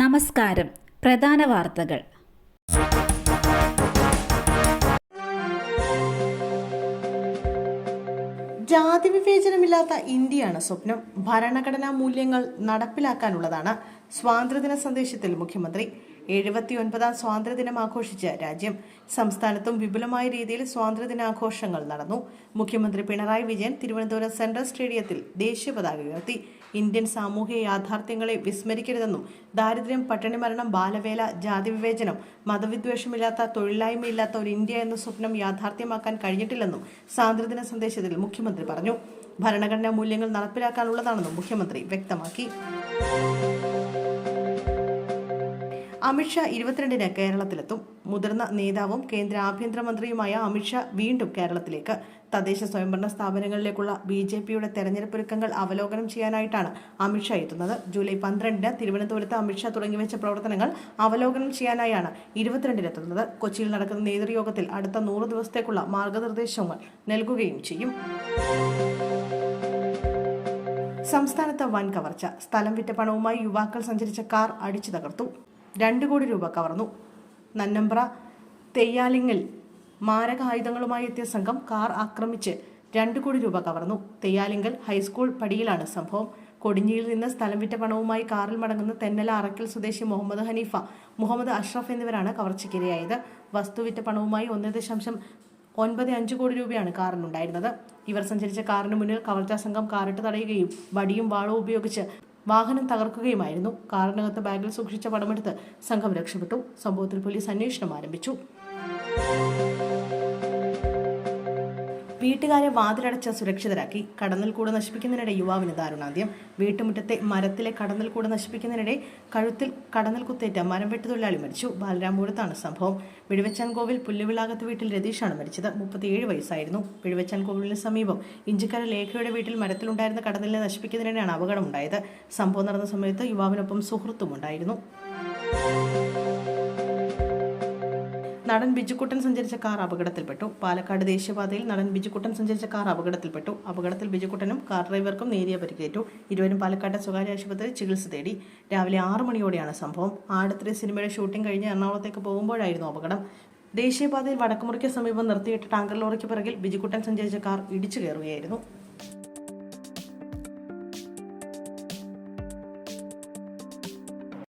നമസ്കാരം. പ്രധാന വാർത്തകൾ. ജാതി വിവേചനമില്ലാത്ത ഇന്ത്യയാണ് സ്വപ്നം. ഭരണഘടനാ മൂല്യങ്ങൾ നടപ്പിലാക്കാനുള്ളതാണ് സ്വാതന്ത്ര്യദിന സന്ദേശത്തിൽ മുഖ്യമന്ത്രി. എഴുപത്തിയൊൻപതാം സ്വാതന്ത്ര്യദിനം ആഘോഷിച്ച രാജ്യം സംസ്ഥാനത്തും വിപുലമായ രീതിയിൽ സ്വാതന്ത്ര്യദിനാഘോഷങ്ങൾ നടന്നു. മുഖ്യമന്ത്രി പിണറായി വിജയൻ തിരുവനന്തപുരം സെൻട്രൽ സ്റ്റേഡിയത്തിൽ ദേശീയ പതാക ഉയർത്തി. ഇന്ത്യൻ സാമൂഹിക യാഥാർത്ഥ്യങ്ങളെ വിസ്മരിക്കരുതെന്നും ദാരിദ്ര്യം പട്ടിണിമരണം ബാലവേല ജാതി വിവേചനം മതവിദ്വേഷമില്ലാത്ത തൊഴിലില്ലായ്മയില്ലാത്ത ഒരു ഇന്ത്യ എന്ന സ്വപ്നം യാഥാർത്ഥ്യമാക്കാൻ കഴിഞ്ഞിട്ടില്ലെന്നും സ്വാതന്ത്ര്യദിന സന്ദേശത്തിൽ മുഖ്യമന്ത്രി പറഞ്ഞു. ഭരണഘടനാ മൂല്യങ്ങൾ നടപ്പിലാക്കാനുള്ളതാണെന്നും മുഖ്യമന്ത്രി വ്യക്തമാക്കി. അമിത്ഷാ ഇരുപത്തിരണ്ടിന് കേരളത്തിലെത്തും. മുതിർന്ന നേതാവും കേന്ദ്ര ആഭ്യന്തരമന്ത്രിയുമായ അമിത്ഷാ വീണ്ടും കേരളത്തിലേക്ക്. തദ്ദേശ സ്വയംഭരണ സ്ഥാപനങ്ങളിലേക്കുള്ള ബി ജെ പിയുടെ തെരഞ്ഞെടുപ്പ് ഒരുക്കങ്ങൾ അവലോകനം ചെയ്യാനായിട്ടാണ് അമിത്ഷാ എത്തുന്നത്. ജൂലൈ പന്ത്രണ്ടിന് തിരുവനന്തപുരത്ത് അമിത്ഷാ തുടങ്ങിവെച്ച പ്രവർത്തനങ്ങൾ അവലോകനം ചെയ്യാനായാണ് ഇരുപത്തിരണ്ടിനെത്തുന്നത് കൊച്ചിയിൽ നടക്കുന്ന നേതൃയോഗത്തിൽ അടുത്ത നൂറ് ദിവസത്തേക്കുള്ള മാർഗനിർദ്ദേശങ്ങൾ നൽകുകയും ചെയ്യും. സംസ്ഥാനത്ത് വൻ കവർച്ച. സ്ഥലം വിറ്റ പണവുമായി യുവാക്കൾ സഞ്ചരിച്ച കാർ അടിച്ചു തകർത്തു. രണ്ട് കോടി രൂപ കവർന്നു. നന്നമ്പ്ര തെയ്യാലിങ്ങിൽ മാരകായുധങ്ങളുമായി എത്തിയ സംഘം കാർ ആക്രമിച്ച് രണ്ട് കോടി രൂപ കവർന്നു. തെയ്യാലിങ്കൽ ഹൈസ്കൂൾ പടിയിലാണ് സംഭവം. കൊടിഞ്ഞിയിൽ നിന്ന് സ്ഥലം വിറ്റ പണവുമായി കാറിൽ മടങ്ങുന്ന തെന്നല അറക്കൽ സ്വദേശി മുഹമ്മദ് ഹനീഫ മുഹമ്മദ് അഷ്റഫ് എന്നിവരാണ് കവർച്ചയ്ക്കിരയായത്. വസ്തുവിറ്റ പണവുമായി ഒന്ന് ദശാംശം ഒൻപത് അഞ്ച് കോടി രൂപയാണ് കാറിനുണ്ടായിരുന്നത്. ഇവർ സഞ്ചരിച്ച കാറിന് മുന്നിൽ കവർച്ചാ സംഘം കാറിട്ട് തടയുകയും വടിയും വാളവും ഉപയോഗിച്ച് വാഹനം തകർക്കുകയുമായിരുന്നു. കാറിനകത്ത് ബാഗിൽ സൂക്ഷിച്ച പണമെടുത്ത് സംഘം രക്ഷപ്പെട്ടു. സംഭവത്തിൽ പോലീസ് അന്വേഷണം ആരംഭിച്ചു. വീട്ടുകാരെ വാതിലടച്ച സുരക്ഷിതരാക്കി കടന്നൽ കൂട് നശിപ്പിക്കുന്നതിനിടെ യുവാവിന് ദാരുണാന്ത്യം. വീട്ടുമുറ്റത്തെ മരത്തിലെ കടന്നൽ കൂട് നശിപ്പിക്കുന്നതിനിടെ കഴുത്തിൽ കടന്നൽ കുത്തേറ്റ മരം വെട്ടുതൊഴിലാളി മരിച്ചു. ബാലരാമപുരത്താണ് സംഭവം. വിഴുവച്ചാൻകോവിൽ പുല്ലുവിളാകത്ത് വീട്ടിൽ രതീഷാണ് മരിച്ചത്. മുപ്പത്തിയേഴ് വയസ്സായിരുന്നു. വിഴുവച്ചാൻകോവിലിന് സമീപം ഇഞ്ചിക്കര ലേഖയുടെ വീട്ടിൽ മരത്തിലുണ്ടായിരുന്ന കടന്നലിനെ നശിപ്പിക്കുന്നതിനിടെയാണ് അപകടമുണ്ടായത്. സംഭവം നടന്ന സമയത്ത് യുവാവിനൊപ്പം സുഹൃത്തും ഉണ്ടായിരുന്നു നടൻ ബിജുക്കുട്ടൻ സഞ്ചരിച്ച കാർ അപകടത്തിൽപ്പെട്ടു. പാലക്കാട് ദേശീയപാതയിൽ നടൻ ബിജുക്കുട്ടൻ സഞ്ചരിച്ച കാർ അപകടത്തിൽപ്പെട്ടു. അപകടത്തിൽ ബിജുക്കുട്ടനും കാർ ഡ്രൈവർക്കും നേരിയ പരിക്കേറ്റു. ഇരുവരും പാലക്കാട്ടെ സ്വകാര്യ ആശുപത്രിയിൽ ചികിത്സ തേടി. രാവിലെ ആറു മണിയോടെയാണ് സംഭവം. ആടത്തിരി സിനിമയുടെ ഷൂട്ടിംഗ് കഴിഞ്ഞ് എറണാകുളത്തേക്ക് പോകുമ്പോഴായിരുന്നു അപകടം. ദേശീയപാതയിൽ വടക്കുമുറിക്ക് സമീപം നിർത്തിയിട്ട ടാങ്കർ ലോറിക്ക് പിറകിൽ ബിജുക്കുട്ടൻ സഞ്ചരിച്ച കാർ ഇടിച്ചു കയറുകയായിരുന്നു.